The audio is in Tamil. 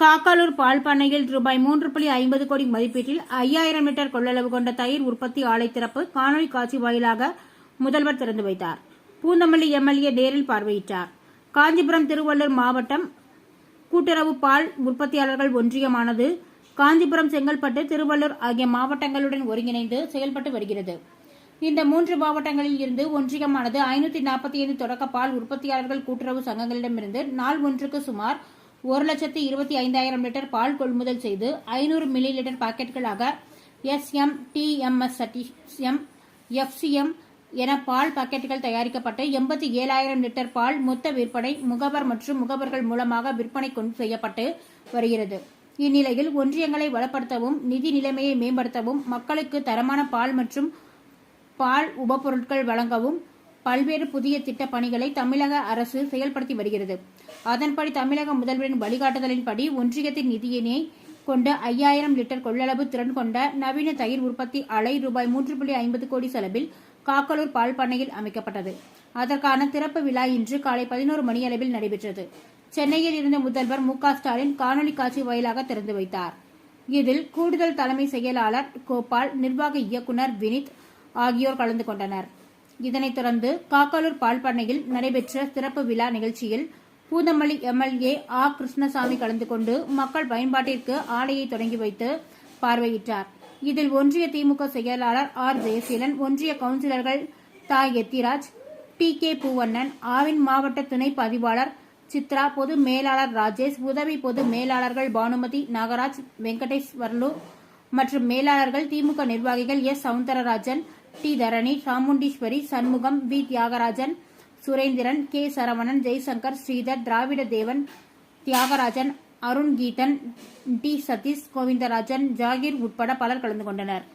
காக்காலூர் பால் பண்ணையில் ரூபாய் மூன்று புள்ளி ஐம்பது கோடி மதிப்பீட்டில் ஐயாயிரம் லிட்டர் கொள்ளளவு கொண்ட தயிர் உற்பத்தி ஆலை திறப்பு காணொலி காட்சி வாயிலாக முதல்வர் திறந்து வைத்தார். பூந்தமல்லி எம்எல்ஏ நேரில் பார்வையிட்டார். காஞ்சிபுரம் திருவள்ளூர் மாவட்டம் கூட்டுறவு பால் உற்பத்தியாளர்கள் ஒன்றியமானது காஞ்சிபுரம் செங்கல்பட்டு திருவள்ளூர் ஆகிய மாவட்டங்களுடன் ஒருங்கிணைந்து செயல்பட்டு வருகிறது. இந்த மூன்று மாவட்டங்களில் இருந்து ஒன்றியமானது ஐநூத்தி நாற்பத்தி ஐந்து தொடக்க பால் உற்பத்தியாளர்கள் கூட்டுறவு சங்கங்களிடமிருந்து நாள் ஒன்றுக்கு சுமார் ஒரு லட்சத்து இருபத்தி ஐந்தாயிரம் லிட்டர் பால் கொள்முதல் செய்து ஐநூறு மில்லி லிட்டர் பாக்கெட்டுகளாக எஸ்எம் டிஎம்எஸ் எம் எஃப்சிஎம் என பால் பாக்கெட்டுகள் தயாரிக்கப்பட்டு எண்பத்தி ஏழாயிரம் லிட்டர் பால் மொத்த விற்பனை முகவர் மற்றும் முகவர்கள் மூலமாக விற்பனை கொண்டு செய்யப்பட்டு வருகிறது. இந்நிலையில் ஒன்றியங்களை வளப்படுத்தவும் நிதி நிலைமையை மேம்படுத்தவும் மக்களுக்கு தரமான பால் மற்றும் பால் உபப்பொருட்கள் வழங்கவும் பல்வேறு புதிய திட்ட பணிகளை தமிழக அரசு செயல்படுத்தி வருகிறது. அதன்படி தமிழக முதல்வரின் வழிகாட்டுதலின்படி ஒன்றியத்தின் நிதியினை கொண்ட ஐயாயிரம் லிட்டர் கொள்ளளவு திறன் கொண்ட நவீன தயிர் உற்பத்தி ஆலை ரூபாய் மூன்று புள்ளி ஐம்பது கோடி செலவில் காக்கலூர் பால் பண்ணையில் அமைக்கப்பட்டது. அதற்கான திறப்பு விழா இன்று காலை பதினோரு மணியளவில் நடைபெற்றது. சென்னையில் இருந்த முதல்வர் மு ஸ்டாலின் காணொலி காட்சி வாயிலாக திறந்து வைத்தார். இதில் கூடுதல் தலைமை செயலாளர் கோபால் நிர்வாக இயக்குனர் வினித் ஆகியோர் கலந்து கொண்டனர். இதனைத் தொடர்ந்து காக்காலூர் பால் பண்ணையில் நடைபெற்ற சிறப்பு விழா நிகழ்ச்சியில் பூந்தமல்லி எம்எல்ஏ ஆ. கிருஷ்ணசாமி கலந்து கொண்டு மக்கள் பயன்பாட்டிற்கு ஆலையை தொடங்கி வைத்து பார்வையிட்டார். இதில் ஒன்றிய திமுக செயலாளர் ஆர். ஜெயசீலன் ஒன்றிய கவுன்சிலர்கள் தா எத்திராஜ் டி கே. பூவண்ணன் ஆவின் மாவட்ட துணை பதிவாளர் சித்ரா பொது மேலாளர் ராஜேஷ் உதவி பொது மேலாளர்கள் பானுமதி நாகராஜ் வெங்கடேஸ்வர்லு மற்றும் மேலாளர்கள் திமுக நிர்வாகிகள் S. Soundararajan T Dharani Chamundeeswari Shanmugam V. Thiyagarajan Surendran K. Saravanan Jaishankar Sridhar Dravida Devan Thiyagarajan Arun Geethan T. Satish Govindarajan Zakir உட்பட பலர் கலந்து கொண்டனர்.